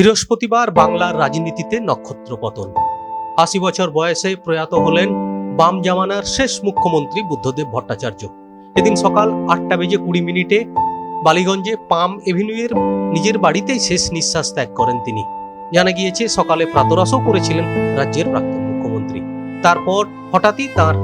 বৃহস্পতিবার বাংলার রাজনীতিতে নক্ষত্র পতন। আশি বছর বয়সে প্রয়াত হলেন বাম জামানার শেষ মুখ্যমন্ত্রী বুদ্ধদেব ভট্টাচার্য। এদিন সকাল আটটা বেজে কুড়ি মিনিটে বালিগঞ্জে পাম এভিনিউয়ের নিজের বাড়িতেই শেষ নিঃশ্বাস ত্যাগ করেন তিনি। জানা গিয়েছে, সকালে প্রাতরাশও করেছিলেন রাজ্যের প্রাক্তন মুখ্যমন্ত্রী। তারপর হঠাৎই তার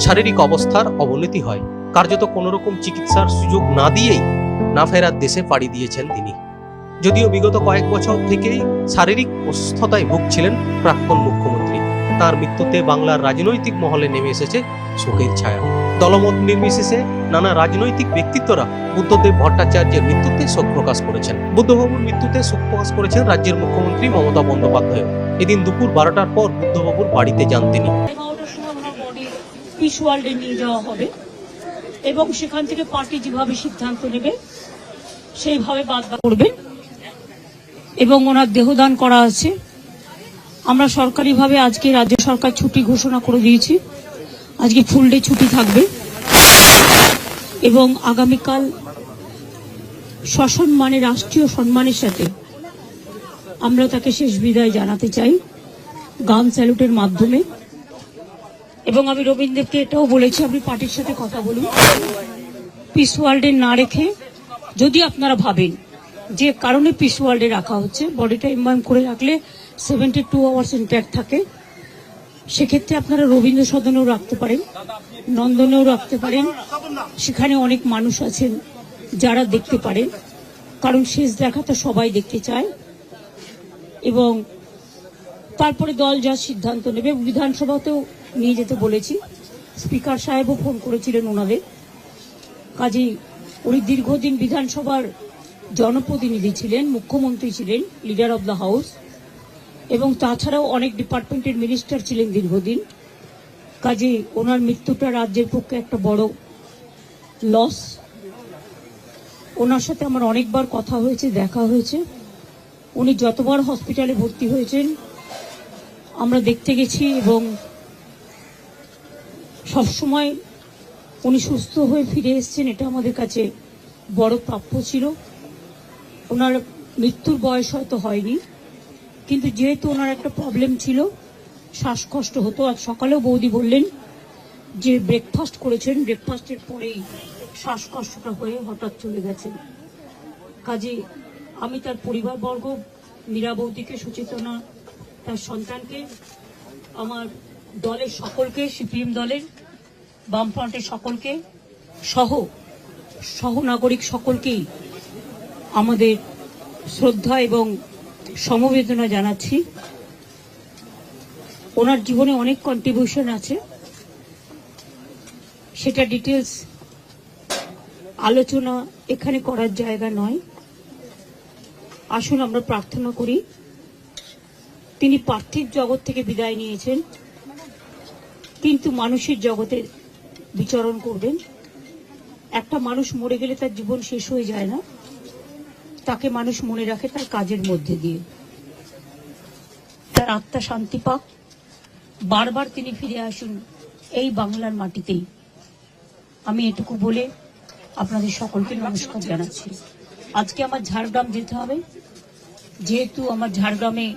শারীরিক অবস্থার অবনতি হয়। কার্যত কোনো রকম চিকিৎসার সুযোগ না দিয়েই না ফেরার দেশে পাড়ি দিয়েছেন তিনি। যদিও বিগত কয়েক বছর থেকেই শারীরিক অসুস্থতায় ভুগছিলেন প্রাক্তন মুখ্যমন্ত্রী। তার মৃত্যুতে বাংলার রাজনৈতিক মহলে নেমে এসেছে শোকের ছায়া। দলমত নির্বিশেষে নানা রাজনৈতিক ব্যক্তিত্বরা বুদ্ধদেব ভট্টাচার্যের মৃত্যুতে শোক প্রকাশ করেছেন। বুদ্ধবাবুর মৃত্যুতে শোক প্রকাশ করেছেন রাজ্যের মুখ্যমন্ত্রী মমতা বন্দ্যোপাধ্যায় এদিন দুপুর বারোটার পর বুদ্ধবাবুর বাড়িতে যান তিনি। যাওয়া হবে এবং সেখান থেকে পার্টি যেভাবে সিদ্ধান্ত নেবে, সেইভাবে বাদ করবেন। এবং ওনার দেহদান করা আছে। আমরা সরকারিভাবে আজকে রাজ্য সরকার ছুটি ঘোষণা করে দিয়েছি। আজকে ফুল ডে ছুটি থাকবে। এবং আগামীকাল সসম্মানে, রাষ্ট্রীয় সম্মানের সাথে আমরা তাকে শেষ বিদায় জানাতে চাই। গান স্যালুটের মাধ্যমে। এবং আমি রবীন্দ্রকে এটাও বলেছি, আপনি পার্টির সাথে কথা বলুন। পিস ওয়ার্ল্ডে না রেখে যদি আপনারা ভাবেন যে কারণে পিস ওয়ার্ল্ডে রাখা হচ্ছে। বডিটা ইমাম করে রাখলে সেভেন্টি টু আওয়ার্স ইন্ট্যাক্ট থাকে। সেক্ষেত্রে আপনারা রবীন্দ্র সদনেও রাখতে পারেন, নন্দনেও রাখতে পারেন। সেখানে অনেক মানুষ আছেন যারা দেখতে পারেন। কারণ শেষ দেখা তো সবাই দেখতে চায়। এবং তারপরে দল যা সিদ্ধান্ত নেবে, বিধানসভাতেও নিয়ে যেতে বলেছি। স্পিকার সাহেবও ফোন করেছিলেন ওনাদের। কাজেই উনি দীর্ঘদিন বিধানসভার জনপ্রতিনিধি ছিলেন, মুখ্যমন্ত্রী ছিলেন লিডার অব দ্য হাউস এবং তাছাড়াও অনেক ডিপার্টমেন্টের মিনিস্টার ছিলেন দীর্ঘদিন। কাজে ওনার মৃত্যুটা রাজ্যের পক্ষে একটা বড় লস ওনার সাথে আমার অনেকবার কথা হয়েছে, দেখা হয়েছে। উনি যতবার হসপিটালে ভর্তি হয়েছেন, আমরা দেখতে গেছি এবং সবসময় উনি সুস্থ হয়ে ফিরে এসেছেন, এটা আমাদের কাছে বড় প্রাপ্য ছিল। ওনার মৃত্যুর বয়স হয়তো হয়নি, কিন্তু যেহেতু ওনার একটা প্রবলেম ছিল, শ্বাসকষ্ট হতো, আজ সকালেও বৌদি বললেন যে ব্রেকফাস্ট করেছেন ব্রেকফাস্টের পরেই শ্বাসকষ্টটা হয়ে হঠাৎ চলে গেছেন কাজে আমি তার পরিবারবর্গ, মীরা বৌদিকে, সুচেতনা তার সন্তানকে, আমার দলের সকলকে সিপিএম দলের বামফ্রন্টের সকলকে, সহ সহনাগরিক সকলকেই আমাদের শ্রদ্ধা এবং সমবেদনা জানাচ্ছি। ওনার জীবনে অনেক কন্ট্রিবিউশন আছে। সেটা ডিটেলস আলোচনা এখানে করার জায়গা নয়। আসুন আমরা প্রার্থনা করি। তিনি পার্থিব জগৎ থেকে বিদায় নিয়েছেন। কিন্তু মানুষের জগতে বিচরণ করবেন। একটা মানুষ মরে গেলে তার জীবন শেষ হয়ে যায় না। তাকে মানুষ মনে রাখে তার কাজের মধ্যে দিয়ে। তার আত্মা শান্তি পাক। বারবার তিনি ফিরে আসুন এই বাংলার মাটিতেই। আমি এটুকু বলে আপনাদের সকলকে নমস্কার জানাচ্ছি। আজকে আমার ঝাড়গ্রাম যেতে হবে। যেহেতু আমার ঝাড়গ্রামে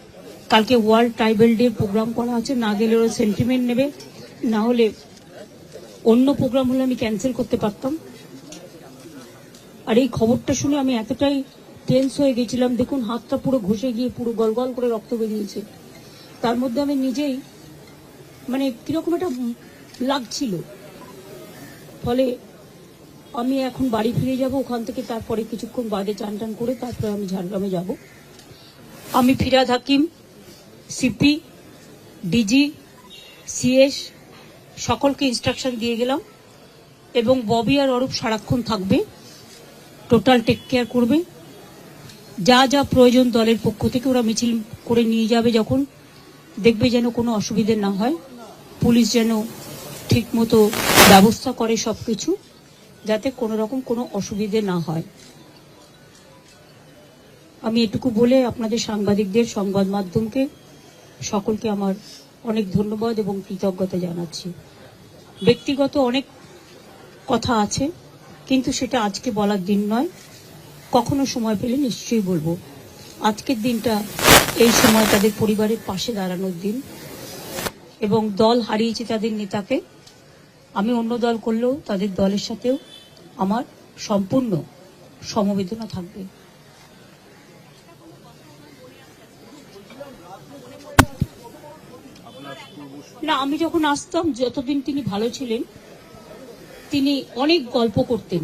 কালকে ওয়ার্ল্ড ট্রাইবেল ডে প্রোগ্রাম করা আছে, না গেলে ওরা সেন্টিমেন্ট নেবে। না হলে অন্য প্রোগ্রাম হলে আমি ক্যান্সেল করতে পারতাম। আর এই খবরটা শুনে আমি এতটাই টেন্স হয়ে গেছিলাম। দেখুন, হাতটা পুরো ঘষে গিয়ে পুরো গলগল করে রক্ত বেরিয়েছে। তার মধ্যে আমি নিজেই মানে কীরকম একটা লাগছিল। ফলে আমি এখন বাড়ি ফিরে যাব, ওখান থেকে তারপরে কিছুক্ষণ বাদে চান টান করে তারপরে আমি ঝাড়গ্রামে যাব। আমি Firhad Hakim CP DG CS সকলকে ইনস্ট্রাকশন দিয়ে গেলাম এবং ববি আর অরূপ সারাক্ষণ থাকবে টোটাল টেক কেয়ার করবে। যা যা প্রয়োজন দলের পক্ষ থেকে ওরা মিছিল করে নিয়ে যাবে যখন দেখবে যেন কোনো অসুবিধে না হয়। পুলিশ যেন ঠিকমতো ব্যবস্থা করে সব কিছু যাতে কোনো রকম কোনো অসুবিধে না হয়। আমি এটুকু বলে আপনাদের সাংবাদিকদের সংবাদ মাধ্যমকে সকলকে আমার অনেক ধন্যবাদ এবং কৃতজ্ঞতা জানাচ্ছি। ব্যক্তিগত অনেক কথা আছে, কিন্তু সেটা আজকে বলার দিন নয়। কখনো সময় পেলে নিশ্চয়ই বলব। আজকের দিনটা এই সময় তাদের পরিবারের পাশে দাঁড়ানোর দিন এবং দল হারিয়েছে তাদের নেতাকে। আমি অন্য দল করলেও তাদের দলের সাথেও আমার সম্পূর্ণ সমবেদনা থাকবে। না, আমি যখন আসতাম, যতদিন তিনি ভালো ছিলেন, তিনি অনেক গল্প করতেন।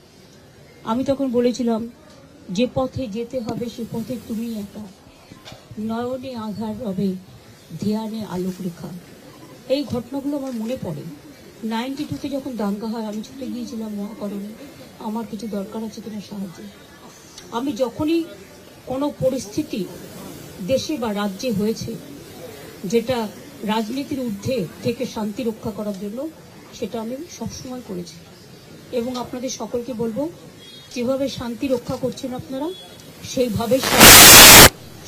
আমি তখন বলেছিলাম, যে পথে যেতে হবে, সে পথে তুমি একা। নয়নে আধার রবে ধ্যানে আলোক রেখা এই ঘটনাগুলো আমার মনে পড়ে। নাইনটি টুতে যখন দাঙ্গা হয়, আমি ছুটে গিয়েছিলাম মহাকরণে। আমার কিছু দরকার আছে কিনা সাহায্য। আমি যখনই কোনো পরিস্থিতি দেশে বা রাজ্যে হয়েছে, যেটা রাজনীতির ঊর্ধ্বে থেকে শান্তি রক্ষা করার জন্য, সেটা আমি সবসময় করেছি। এবং আপনাদের সকলকে বলব যেভাবে শান্তি রক্ষা করছেন আপনারা সেইভাবে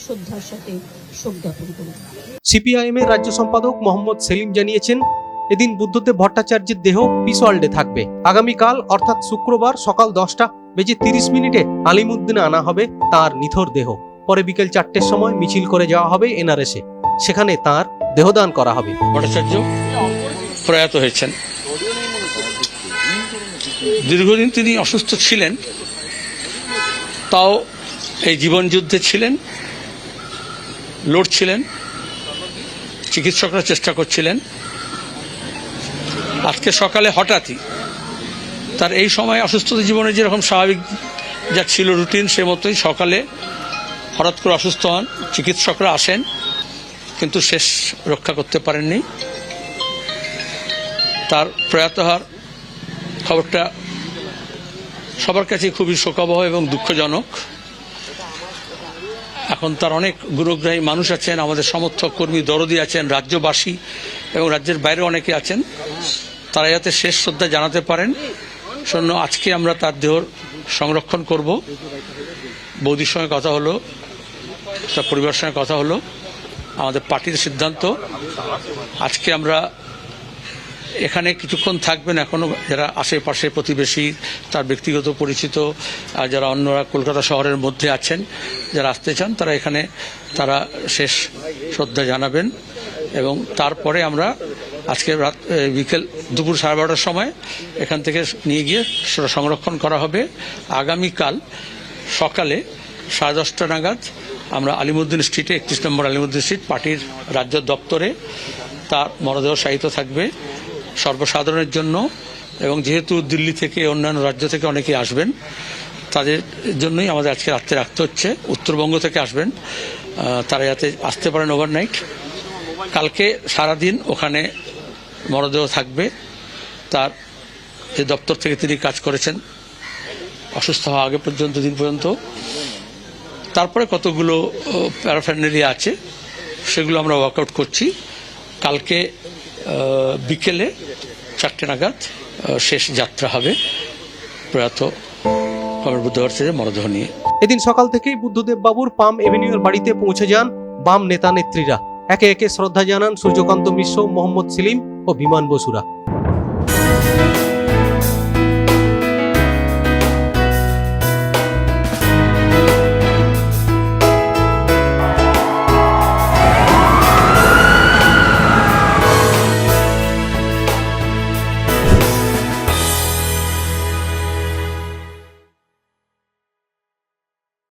শ্রদ্ধার সাথে শোক জ্ঞাপন করুন। সিপিআইএম এর রাজ্য সম্পাদক মোহাম্মদ সেলিম জানিয়েছেন এদিন বুদ্ধদেব ভট্টাচার্যের দেহ পিসওয়ার্ল্ডে থাকবে। আগামীকাল অর্থাৎ শুক্রবার সকাল দশটা বেজে তিরিশ মিনিটে আলিমুদ্দিনে আনা হবে তার নিথর দেহ। পরে বিকেল চারটের সময় মিছিল করে যাওয়া হবে এনআরএসে। সেখানে তার দেহদান করা হবে। ভট্টাচার্য প্রয়াত হয়েছেন। দীর্ঘদিন তিনি অসুস্থ ছিলেন, তাও এই জীবন যুদ্ধে ছিলেন, লড়ছিলেন, চিকিৎসকরা চেষ্টা করছিলেন। আজকে সকালে হঠাৎই তার এই সময় অসুস্থতা জীবনে যেরকম স্বাভাবিক যা ছিল রুটিন, সে মতোই সকালে হঠাৎ করে অসুস্থ হন, চিকিৎসকরা আসেন, কিন্তু শেষ রক্ষা করতে পারেননি। তার প্রয়াত হওয়ার খবরটা সবার কাছে খুবই শোকাবহ এবং দুঃখজনক। এখন তার অনেক গুরুগ্রাহী মানুষ আছেন, আমাদের সমর্থক, কর্মী, দরদি আছেন, রাজ্যবাসী এবং রাজ্যের বাইরে অনেকে আছেন। তারা যাতে শেষ শ্রদ্ধা জানাতে পারেন শূন্য আজকে আমরা তার দেহ সংরক্ষণ করব। বৌদির সঙ্গে কথা হলো, তার পরিবারের সঙ্গে কথা হলো, আমাদের পার্টির সিদ্ধান্ত। আজকে আমরা এখানে কিছুক্ষণ থাকবেন এখনও। যারা আশেপাশে প্রতিবেশী, তার ব্যক্তিগত পরিচিত, আর যারা অন্যরা কলকাতা শহরের মধ্যে আছেন, যারা আসতে চান, তারা এখানে তারা শেষ শ্রদ্ধা জানাবেন। এবং তারপরে আমরা আজকে রাত বিকেল দুপুর সাড়ে বারোটার সময় এখান থেকে নিয়ে গিয়ে সেটা সংরক্ষণ করা হবে। আগামীকাল সকালে সাড়ে দশটা নাগাদ আমরা আলিমুদ্দিন স্ট্রিটে, একত্রিশ নম্বর আলিমুদ্দিন স্ট্রিট, পার্টির রাজ্য দপ্তরে তার মরদেহ সাহিত্য থাকবে। সর্বসাধারণের জন্য এবং যেহেতু দিল্লি থেকে অন্যান্য রাজ্য থেকে অনেকে আসবেন, তাদের জন্যই আমাদের আজকে রাত্রে রাখতে হচ্ছে। উত্তরবঙ্গ থেকে আসবেন তারা যাতে আসতে পারেন ওভারনাইট কালকে সারাদিন ওখানে মরদেহ থাকবে। তার যে দপ্তর থেকে তিনি কাজ করেছেন, অসুস্থ হওয়া আগে পর্যন্ত, দিন পর্যন্ত। তারপরে কতগুলো প্যারাফ্যান্ডেলিয়া আছে, সেগুলো আমরা ওয়ার্কআউট করছি। কালকে বিকেলে চারটে নাগাদ শেষ যাত্রা হবে প্রয়াত কমর বুদ্ধভট্টাচার্যের মরদেহ নিয়ে। এদিন সকাল থেকেই বুদ্ধদেব বাবুর পাম এভিনিউর বাড়িতে পৌঁছে যান বাম নেতা নেত্রীরা একে একে শ্রদ্ধা জানান সূর্যকান্ত মিশ্র, মোহাম্মদ সেলিম ও বিমান বসুরা।